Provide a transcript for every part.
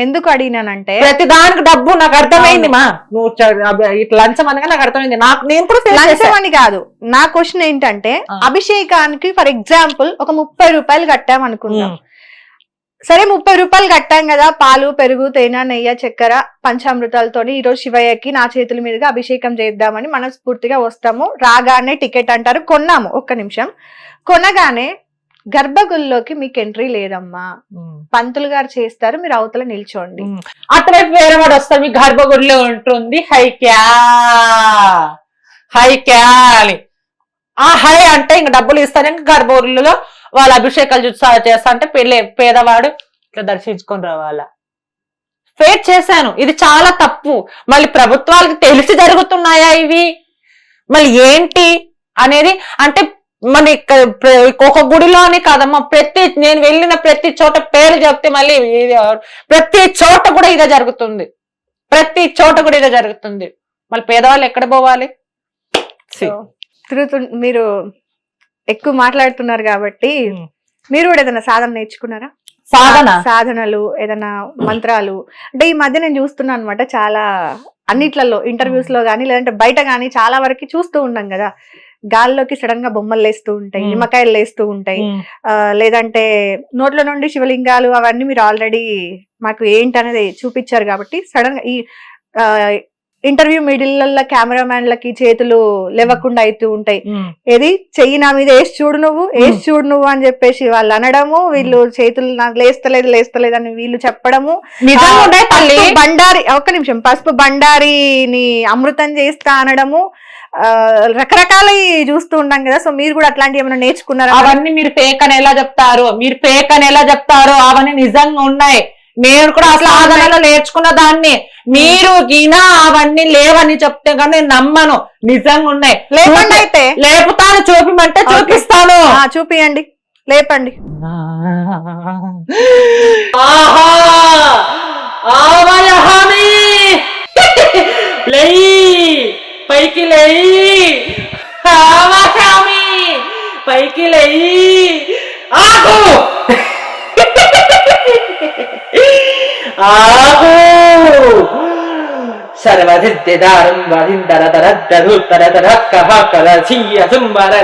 ఎందుకు అడిగినానంటే ప్రతి దానికి డబ్బు నాకు అర్థమైంది మా. నువ్వు ఇట్లా లంచం అనగా నాకు అర్థమైంది. నాకు నేను కూడా లంచం. అని కాదు. నా క్వశ్చన్ ఏంటంటే. అభిషేకానికి ఫర్ ఎగ్జాంపుల్ ఒక ముప్పై రూపాయలు కట్టాం అనుకుందాం. సరే ముప్పై రూపాయలు కట్టాం కదా పాలు పెరుగు తేనె నెయ్యి చక్కెర పంచామృతాలతోని ఈ రోజు శివయ్యకి నా చేతుల మీదుగా అభిషేకం చేద్దామని మనస్ఫూర్తిగా వస్తాము. రాగానే టికెట్ అంటారు కొన్నాము ఒక్క నిమిషం. కొనగానే గర్భగుడిలోకి మీకు ఎంట్రీ లేదమ్మా. పంతులు గారు చేస్తారు మీరు అవతల నిల్చోండి. అటువైపు వేరే వాడు వస్తాడు మీ గర్భగుడిలో ఉంటుంది. హై క్యా? హై క్యా అని. ఆ హై అంటే ఇంక డబ్బులు ఇస్తాను ఇంక గర్భగుడిలో వాళ్ళ అభిషేకాలు చూసా చేస్తా అంటే పెళ్ళి పేదవాడు ఇట్లా దర్శించుకొని రావాలా. ఫేట్ చేశాను. ఇది చాలా తప్పు. మళ్ళీ ప్రభుత్వాలకు తెలిసి జరుగుతున్నాయా ఇవి? మళ్ళీ ఏంటి అనేది అంటే ప్ర- ఒక గుడిలోనే కాదమ్మా ప్రతి నేను వెళ్ళిన ప్రతి చోట పేరు చెప్తే మళ్ళీ ఇది ప్రతి చోట కూడా ఇదే జరుగుతుంది. ప్రతి చోట కూడా ఇదే జరుగుతుంది. మళ్ళీ పేదవాళ్ళు ఎక్కడ పోవాలి? తిరుగుతు మీరు ఎక్కువ మాట్లాడుతున్నారు కాబట్టి. మీరు కూడా ఏదైనా సాధన నేర్చుకున్నారా? సాధన? సాధనలు ఏదైనా మంత్రాలు. అంటే ఈ మధ్య నేను చూస్తున్నాను అనమాట చాలా అన్నిట్లలో ఇంటర్వ్యూస్లో కానీ లేదంటే బయట కానీ చాలా వరకు చూస్తూ ఉన్నాం కదా. గాల్లోకి సడన్గా బొమ్మలు లేస్తూ ఉంటాయి. నిమ్మకాయలు లేస్తూ ఉంటాయి లేదంటే నోట్ల నుండి శివలింగాలు అవన్నీ మీరు ఆల్రెడీ మాకు ఏంటనేది చూపించారు కాబట్టి సడన్గా ఈ ఇంటర్వ్యూ మిడిల్లో కెమెరామ్యాన్లకి చేతులు లేవకుండా అవుతూ ఉంటాయి. ఏది? చెయ్యి నా మీద వేసి చూడు నువ్వు వేసి చూడు నువ్వు అని చెప్పేసి వాళ్ళు అనడము వీళ్ళు చేతులు నాకు లేస్తలేదు లేస్తలేదు అని వీళ్ళు చెప్పడము. బండారి ఒక్క నిమిషం పసుపు బండారిని అమృతం చేస్తా అనడము ఆ, రకరకాల చూస్తూ ఉంటాం కదా. సో మీరు కూడా అట్లాంటివి ఏమైనా నేర్చుకున్నారా? అవన్నీ మీరు ఫేక్ అని ఎలా చెప్తారు. మీరు ఫేక్ అని ఎలా చెప్తారు. అవన్నీ నిజంగా ఉన్నాయి. నేను కూడా ఆ సాధనలో నేర్చుకున్న దాన్ని. మీరు గిన అవన్నీ లేవని చెప్తే కానీ నేను నమ్మను. నిజంగా ఉన్నాయి. లేపండి అయితే. లేపుతాను చూపిమంటే. చూపిస్తాను. చూపియండి. లేపండి.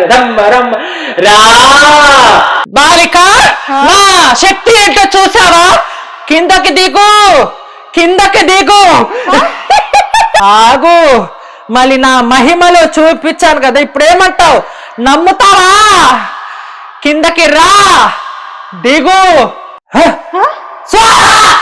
దంబరం రా బాలిక నా శక్తి ఏంటో చూసావా? కిందకి దిగు కిందకి దిగు. ఆగు. మళ్ళీ నా మహిమలో చూపించాను కదా ఇప్పుడేమంటావు? నమ్ముతావా? కిందకి రా. దిగు. హ! స్వాహా!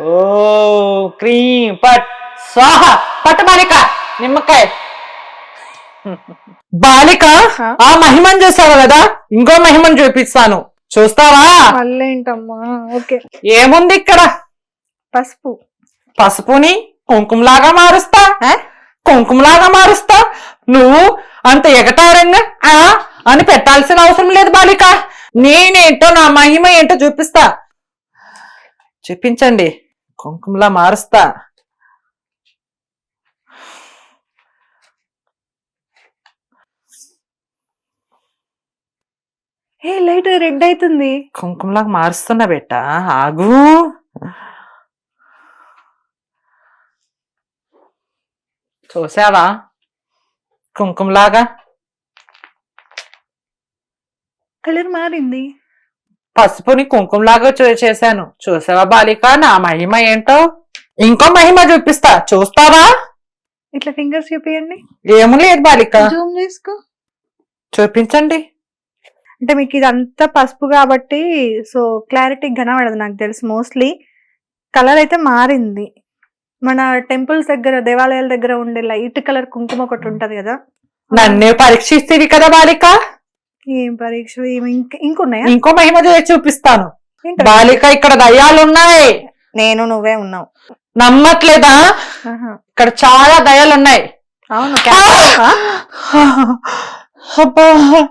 ఓ క్రీమ్ పట్. స్వాహ! పట్టు బాలిక. నిమ్మకాయ. బాలిక ఆ? మహిమను చూసావు కదా? ఇంకో మహిమను చూపిస్తాను. చూస్తావా? మళ్ళీ ఏంటమ్మా ఓకే. ఏముంది ఇక్కడ? పసుపు. పసుపుని కుంకుమలాగా మారుస్తా? కుంకుమలాగా మారుస్తా? నువ్వు అంత ఎగటారంగా ఆ? అని పెట్టాల్సిన అవసరం లేదు బాలిక. నేనేంటో నా మహిమ ఏంటో చూపిస్తా. చూపించండి. కుంకుమలా మారుస్తా. ఏ లైట్ రెడ్ అవుతుంది. కుంకుమలాగా మారుస్తున్నా బెట్ట ఆగు. చూసావా కుంకుమలాగా కలర్ మారింది పసుపుని కుంకుమలాగా చూ చేశాను చూసావా బాలిక నా మహిమ ఏంటో ఇంకో మహిమ చూపిస్తా చూస్తావా ఇట్లా ఫింగర్స్ చూపియండి ఏమీ లేదు బాలిక జూమ్ చేసుకో చూపించండి అంటే మీకు ఇదంతా పసుపు కాబట్టి సో క్లారిటీ కనబడదు నాకు తెలుసు మోస్ట్లీ కలర్ అయితే మారింది మన టెంపుల్స్ దగ్గర దేవాలయాల దగ్గర ఉండే లైట్ కలర్ కుంకుమ ఒకటి ఉంటది కదా? నన్నే పరీక్షిస్తేవి కదా బాలిక? ఏం పరీక్ష ఇంకున్నాయా? ఇంకో మహిమ చూపిస్తాను? బాలిక ఇక్కడ దయ్యాలున్నాయి. నేను నువ్వే ఉన్నావు. నమ్మట్లేదా. ఇక్కడ చాలా దయ్యాలున్నాయి. అవును కా- ఆ? అబ్బా!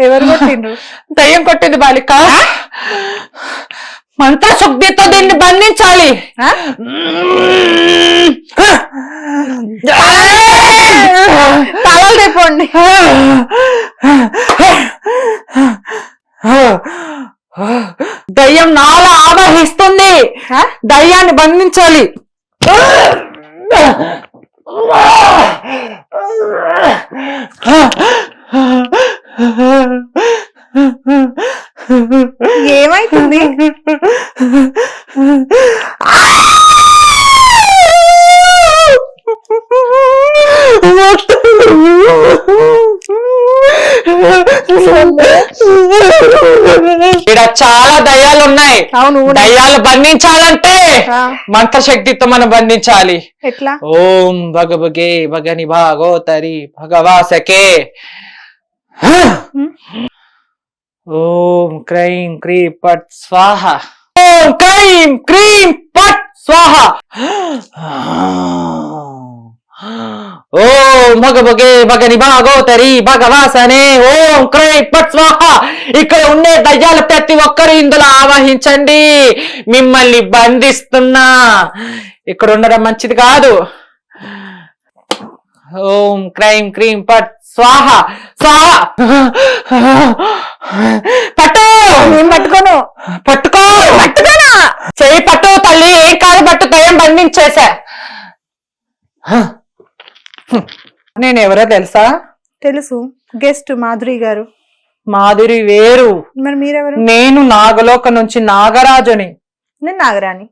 ఎవరు కొట్టిండ్రు? దయ్యం కొట్టింది బాలిక. మంత్ర శుద్ధితో దీన్ని బంధించాలి? పట్టుకోండి దయ్యం నాలా ఆవహిస్తుంది? దయ్యాన్ని బంధించాలి. ఏమైతుంది? ఇక్కడ చాలా దయ్యాలు ఉన్నాయి అవును దయ్యాలు బంధించాలంటే. మంత్రశక్తితో మనం బంధించాలి. ఎట్లా? ఓం భగభగే భగని భాగోతరి భగవాసకే. ఓం క్రైం క్రీం పట్ స్వాహ. ఓం క్రైం క్రీం పట్ స్వాహ. ఓం భగభగే భగని భాగోతరి భగవాసనే. ఓం క్రై పట్ స్వాహ. ఇక్కడ ఉండే దయ్యాలు ప్రతి ఒక్కరు ఇందులో ఆవహించండి. మిమ్మల్ని బంధిస్తున్నా. ఇక్కడ ఉండడం మంచిది కాదు. ఓం క్రైం క్రీం పట్ స్వాహ. స్వాహ. పట్టు! నేను పట్టుకోను? పట్టుకో! పట్టుకోనా? చెయ్యి పట్టు తల్లి ఏం కాదు పట్టు దయ్యం బంధించేసా. నేను ఎవరో తెలుసా? తెలుసు. గెస్ట్ మాధురి గారు. మాధురి వేరు. మరి మీరెవరు? నేను నాగలోక నుంచి నాగరాజుని. నేను నాగరాణి.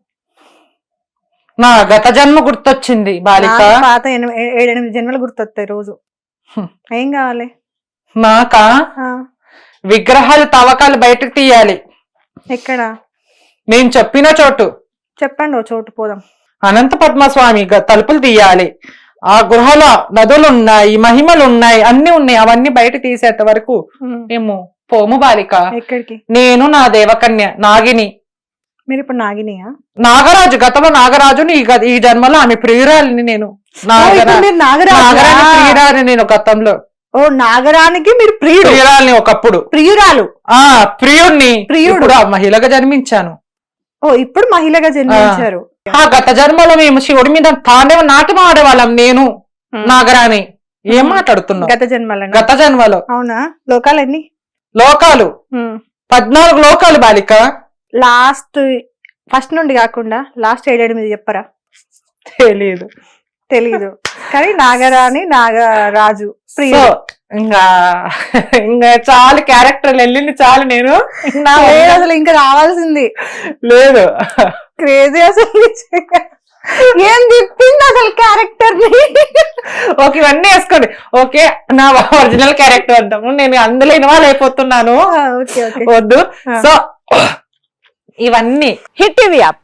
నా గత జన్మ గుర్తొచ్చింది బాలిక. పాత ఏడెనిమిది జన్మలు గుర్తొస్తాయి రోజు. ఏం కావాలి? నాకా? ఆ, విగ్రహాలు తవ్వకాలు బయటకు తీయాలి. ఎక్కడ? నేను చెప్పిన చోటు. చెప్పండి ఓ చోటు పోదాం. అనంత పద్మస్వామి గ- తలుపులు తీయాలి. ఆ గృహలో నదులు ఉన్నాయి మహిమలు ఉన్నాయి అన్ని ఉన్నాయి. అవన్నీ బయట తీసేంత వరకు ఉమ్. మేము పోము బాలిక. ఎక్కడికి? నేను నా దేవకన్య నాగిని. మీరు ఇప్పుడు నాగినియా? నాగరాజు గతంలో నాగరాజుని ఈ గ- ఈ జన్మలో ఆమె ప్రియురాలిని నేను. ఓ, నాగరా- మీరు నాగరాజా? నాగరాజు ప్రియురాలిని నేను గతంలో. ఓ నాగరానికి మీరు ప్రియుడు. ప్రియురాలిని ఒకప్పుడు. ప్రియురాలు. ఆ ప్రియుణ్ణి ప్రియుడు. మహిళగా జన్మించాను. ఓ ఇప్పుడు మహిళగా జన్మించారు. ఆ గత జన్మలో మేము శివుడి మీద తాండవ నాట్యం ఆడేవాళ్ళం నేను. నాగరాణి. ఏం మాట్లాడుతున్నావు? గత జన్మలను గత జన్మలో. అవునా? లోకాలన్నీ? లోకాలు. పద్నాలుగు లోకాలు బాలిక. లాస్ట్ ఫస్ట్ నుండి కాకుండా లాస్ట్ ఏడెనిమిది చెప్పరా? తెలియదు తెలీదు. కానీ నాగరాణి నాగరాజు సో ప్రియుడు ఇంకా ఇంకా చాలు క్యారెక్టర్లు వెళ్ళింది చాలు నేను. నా అసలు ఇంకా రావాల్సింది. లేదు. క్రేజీ అసలు. ఏం తిప్పింది అసలు క్యారెక్టర్ని ఓకే ఇవన్నీ వేసుకోండి. ఓకే నా ఒరిజినల్ క్యారెక్టర్ అంటాము నేను అందులో ఇన్వాల్వ్ అయిపోతున్నాను. వద్దు. సో ఇవన్నీ. Hit TV app